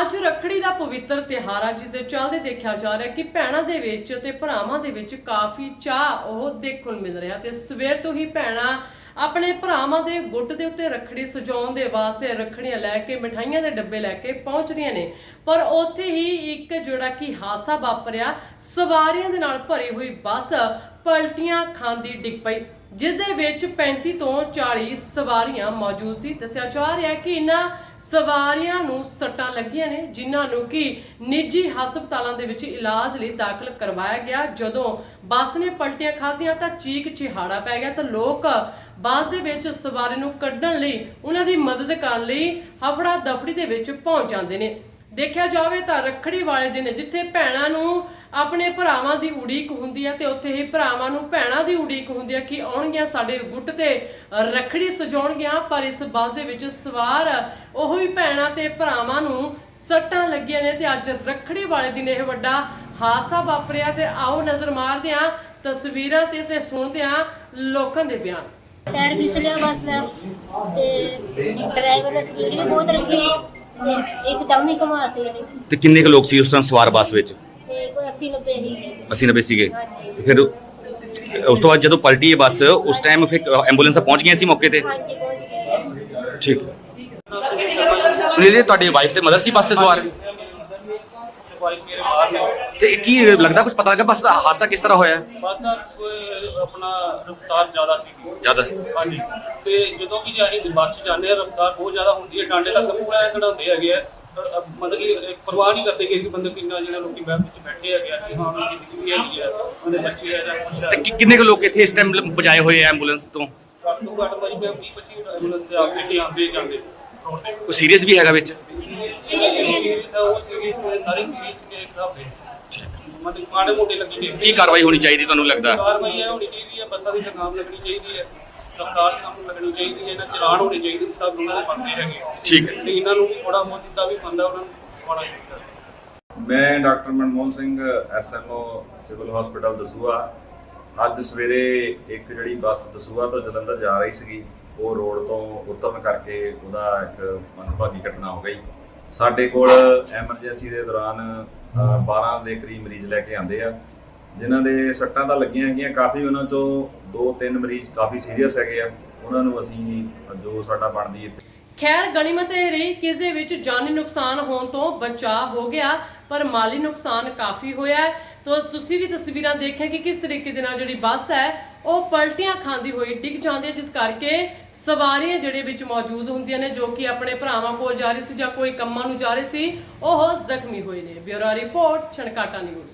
ਅੱਜ ਰੱਖੜੀ ਦਾ ਪਵਿੱਤਰ ਤਿਉਹਾਰ ਆ, ਜਿਸ ਦੇ ਚੱਲਦੇ ਦੇਖਿਆ ਜਾ ਰਿਹਾ ਕਿ ਭੈਣਾਂ ਦੇ ਵਿੱਚ ਤੇ ਭਰਾਵਾਂ ਦੇ ਵਿੱਚ ਕਾਫੀ ਚਾਹ ਉਹ ਦੇਖਣ ਨੂੰ ਮਿਲ ਰਿਹਾ ਤੇ ਸਵੇਰ ਤੋਂ ਹੀ ਭੈਣਾਂ ਆਪਣੇ ਭਰਾਵਾਂ ਦੇ ਗੁੱਟ ਦੇ ਉੱਤੇ ਰੱਖੜੀ ਸਜਾਉਣ ਦੇ ਵਾਸਤੇ ਰੱਖੜੀਆਂ ਲੈ ਕੇ, ਮਠਾਈਆਂ ਦੇ ਡੱਬੇ ਲੈ ਕੇ ਪਹੁੰਚ ਰਹੀਆਂ ਨੇ। ਪਰ ਉੱਥੇ ਹੀ ਇੱਕ ਜਿਹੜਾ ਕਿ ਹਾਦਸਾ ਵਾਪਰਿਆ, ਸਵਾਰੀਆਂ ਦੇ ਨਾਲ ਭਰੀ ਹੋਈ ਬੱਸ ਪਲਟੀਆਂ ਖਾਂਦੀ ਡਿੱਗ ਪਈ, ਜਿਸ ਦੇ ਵਿੱਚ 35 ਤੋਂ 40 ਸਵਾਰੀਆਂ ਮੌਜੂਦ ਸੀ। ਦੱਸਿਆ ਜਾ ਰਿਹਾ ਕਿ ਇਹਨਾਂ ਸਵਾਰੀਆਂ ਨੂੰ ਸੱਟਾਂ ਲੱਗੀਆਂ ਨੇ, ਜਿਨ੍ਹਾਂ ਨੂੰ ਕਿ ਨਿੱਜੀ ਹਸਪਤਾਲਾਂ ਦੇ ਵਿੱਚ ਇਲਾਜ ਲਈ ਦਾਖਲ ਕਰਵਾਇਆ ਗਿਆ। ਜਦੋਂ ਬੱਸ ਨੇ ਪਲਟੀਆਂ ਖਾਧੀਆਂ ਤਾਂ ਚੀਕ ਚਿਹਾੜਾ ਪੈ ਗਿਆ ਤਾਂ ਲੋਕ ਬੱਸ ਦੇ ਵਿੱਚ ਸਵਾਰੀ ਨੂੰ ਕੱਢਣ ਲਈ ਉਹਨਾਂ ਦੀ ਮਦਦ ਕਰਨ ਲਈ ਹਫੜਾ ਦਫੜੀ ਦੇ ਵਿੱਚ ਪਹੁੰਚ ਜਾਂਦੇ ਨੇ। ਦੇਖਿਆ ਜਾਵੇ ਤਾਂ ਰੱਖੜੀ ਵਾਲੇ ਦਿਨ ਜਿੱਥੇ ਭੈਣਾਂ ਨੂੰ ਆਪਣੇ ਭਰਾਵਾਂ ਦੀ ਉਡੀਕ ਹੁੰਦੀ ਹੈ ਤੇ ਉੱਥੇ ਹੀ ਭਰਾਵਾਂ ਨੂੰ ਭੈਣਾਂ ਦੀ ਉਡੀਕ ਹੁੰਦੀ ਹੈ ਕਿ ਆਉਣਗੀਆਂ ਸਾਡੇ ਗੁੱਟ ਤੇ ਰੱਖੜੀ ਸਜਾਉਣਗੀਆਂ ਪਰ ਇਸ ਬੱਸ ਦੇ ਵਿੱਚ ਸਵਾਰ ਉਹੋ ਹੀ ਭੈਣਾਂ ਤੇ ਭਰਾਵਾਂ ਨੂੰ ਸੱਟਾਂ ਲੱਗੀਆਂ ਨੇ ਤੇ ਅੱਜ ਰੱਖੜੀ ਵਾਲੇ ਦਿਨ ਇਹ ਵੱਡਾ ਹਾਦਸਾ ਵਾਪਰਿਆ ਤੇ ਆਓ ਨਜ਼ਰ ਮਾਰਦੇ ਹਾਂ ਤਸਵੀਰਾਂ ਤੇ ਤੇ ਸੁਣਦੇ ਹਾਂ ਲੋਕਾਂ ਦੇ ਬਿਆਨ। ਟਾਇਰ ਫਿਸਲਿਆ ਬੱਸ ਦਾ ਤੇ ਡਰਾਈਵਰ ਦੀ ਸਪੀਡ ਵੀ ਬਹੁਤ ਰੱਖੀ ਤੇ ਇੱਕਦਮ ਹੀ ਘੁਮਾਤੇ ਨੇ ਤੇ ਕਿੰਨੇ ਕੁ ਲੋਕ ਸੀ ਉਸ ਟਾਈਮ ਸਵਾਰ ਬੱਸ ਵਿੱਚ? 80 90 ਹੀ 80 90 ਸੀਗੇ। ਹਾਂਜੀ ਫਿਰ ਉਸ ਤੋਂ ਬਾਅਦ ਜਦੋਂ ਪਲਟੀ ਇਹ ਬੱਸ ਉਸ ਟਾਈਮ ਫਿਰ ਐਂਬੂਲੈਂਸ ਪਹੁੰਚ ਗਈਆਂ ਸੀ ਮੌਕੇ ਤੇ। ਹਾਂਜੀ ਪਹੁੰਚ ਗਏ। ਠੀਕ। ਸੁਨੀਲ ਜੀ ਤੁਹਾਡੀ ਵਾਈਫ ਤੇ ਮਦਰ ਸੀ ਬੱਸ ਤੇ ਸਵਾਰ? ਵਾਈਫ ਮੇਰੇ ਬਾਹਰ ਨੇ ਤੇ ਕੀ ਲੱਗਦਾ ਕੁਝ ਪਤਾ ਲੱਗਾ ਬੱਸ ਦਾ ਹਾਦਸਾ ਕਿਸ ਤਰ੍ਹਾਂ ਹੋਇਆ? ਬਸ ਦਾ ਕੋਈ ਆਪਣਾ ਰਫਤਾਰ ਜ਼ਿਆਦਾ ਸੀ। ਜ਼ਿਆਦਾ ਹਾਂਜੀ। ਤੇ ਜਦੋਂ ਕਿ ਜੇ ਅਸੀਂ ਬੱਸ 'ਚ ਜਾਂਦੇ ਆ ਰਫਤਾਰ ਬਹੁਤ ਜ਼ਿਆਦਾ ਹੁੰਦੀ ਹੈ। ਡਾਂਡੇ ਤੱਕ ਪੂਰਾ ਕਢਾਉਂਦੇ ਹੈਗੇ ਆ। ਮਤਲਬ ਕਿ ਪਰਵਾਹ ਨਹੀਂ ਕਰਦੇ ਕਿ ਇਹ ਬੰਦੇ ਕਿੰਨਾ ਜਿਹੜਾ ਲੋਕੀ ਬੈਠ ਵਿੱਚ ਬੈਠੇ ਆ ਕਿ ਹਾਂ ਉਹਨਾਂ ਦੀ ਜ਼ਿੰਦਗੀ ਵੀ ਹੈਗੀ ਆ ਉਹਦੇ ਬੱਚੇ ਆ ਜਾਂ ਕੁਛ ਤੇ ਕਿ- ਕਿੰਨੇ ਕੁ ਲੋਕ ਇੱਥੇ ਇਸ ਟਾਈਮ ਬਜਾਏ ਹੋਏ ਆ ਐਂਬੂਲੈਂਸ ਤੋਂ? ਘੱਟ ਤੋਂ ਘੱਟ ਭਾਈ ਮੈਂ 20 25 ਐਂਬੂਲੈਂਸ ਤੇ ਆ ਕੇ ਆਉਂਦੇ ਜਾਂਦੇ। ਰੋਡ ਤੇ ਕੋਈ ਸੀਰੀਅਸ ਵੀ ਹੈਗਾ ਵਿੱਚ? ਸੀਰੀਅਸ ਉਹ ਸੀਰੀਅਸ ਸਾਰੇ ਸੀਰੀਅਸ ਕੇ ਇੱਕ ਹਫ਼ਤੇ ਮਤਲਬ ਮਾੜੇ ਮੋਟੇ ਲੱਗੀ ਨੇ। ਕੀ ਕਾਰਵਾਈ ਹੋਣੀ ਚਾਹੀਦੀ ਤੁਹਾਨੂੰ ਲੱਗਦਾ? ਕਾਰਵਾਈ ਇਹ ਹੋਣੀ ਚਾਹੀਦੀ ਹੈ ਬੱਸਾਂ ਦੀ ਲਗਾਮ ਲੱਗਣੀ ਚਾਹੀਦੀ ਹੈ ਰਫਤਾਰ ਕੰਮ ਲੱਗਣੀ ਚਾਹੀਦੀ ਹੈ ਇਹਨਾਂ ਚਲਾਨ ਹੋਣੇ ਚਾਹੀਦੇ ਨੇ, ਸਭ ਉਹਨਾਂ ਦੇ ਬੰਦੇ ਹੈਗੇ ਠੀਕ ਹੈ। ਤੇ ਇਹਨਾਂ ਨੂੰ ਵੀ ਥੋੜਾ ਬਹੁਤ ਜਿੱਦਾਂ ਵੀ ਬੰਦਾ ਉਹਨਾਂ ਨੂੰ ਹੋਣਾ ਚਾਹੀਦਾ। ਮੈਂ doctor Manmohan Singh SMO civil hospital Dasuya ਅੱਜ ਸਵੇਰੇ ਇੱਕ ਜਿਹੜੀ ਬੱਸ ਦਸੂਆ ਤੋਂ ਜਲੰਧਰ ਜਾ ਰਹੀ ਸੀਗੀ ਉਹ ਰੋਡ ਤੋਂ ਉਤਰਨ ਕਰਕੇ ਉਹਦਾ ਇੱਕ ਮੰਦਭਾਗੀ ਘਟਨਾ ਹੋ ਗਈ। ਸਾਡੇ ਕੋਲ ਐਮਰਜੈਂਸੀ ਦੇ ਦੌਰਾਨ ਅ, 12 ਦੇ ਕਰੀਬ ਮਰੀਜ਼ ਲੈ ਕੇ ਆਂਦੇ ਆ। ਜਿਨ੍ਹਾਂ ਦੇ ਸੱਟਾਂ ਤਾਂ ਲੱਗੀਆਂ ਹੈਗੀਆਂ, ਕਾਫੀ ਉਹਨਾਂ ਚੋਂ ਦੋ ਤਿੰਨ ਮਰੀਜ਼ ਕਾਫੀ ਸੀਰੀਅਸ ਹੈਗੇ ਆ। ਉਹਨਾਂ ਨੂੰ ਅਸੀਂ ਜੋ ਸਾਡਾ ਬਣਦੀ ਇੱਥੇ ਖੈਰ ਗਣੀਮਤ ਇਹ ਰਹੀ ਕਿ ਇਸ ਦੇ ਵਿੱਚ ਜਾਨੀ ਨੁਕਸਾਨ ਹੋਣ ਤੋਂ ਬਚਾਅ ਹੋ ਗਿਆ, ਪਰ ਮਾਲੀ ਨੁਕਸਾਨ ਕਾਫੀ ਹੋਇਆ ਤੋ ਤੁਸੀਂ ਵੀ ਤਸਵੀਰਾਂ ਦੇਖਿਆ ਕਿ ਕਿਸ ਤਰੀਕੇ ਦੇ ਨਾਲ ਜਿਹੜੀ ਬੱਸ ਹੈ, ਉਹ ਪਲਟੀਆਂ ਖਾਂਦੀ ਹੋਈ ਡਿੱਗ ਜਾਂਦੀ ਹੈ, ਜਿਸ ਕਰਕੇ ਸਵਾਰੀਆਂ ਜਿਹੜੇ ਵਿੱਚ ਮੌਜੂਦ ਹੁੰਦੀਆਂ ਨੇ, ਜੋ ਕਿ ਆਪਣੇ ਭਰਾਵਾਂ ਕੋਲ ਜਾ ਰਹੀ ਸੀ ਜਾਂ ਕੋਈ ਕੰਮਾਂ ਨੂੰ ਜਾ ਰਹੀ ਸੀ, ਉਹ ਜ਼ਖਮੀ ਹੋਏ ਨੇ। Bureau report, Chhankata news.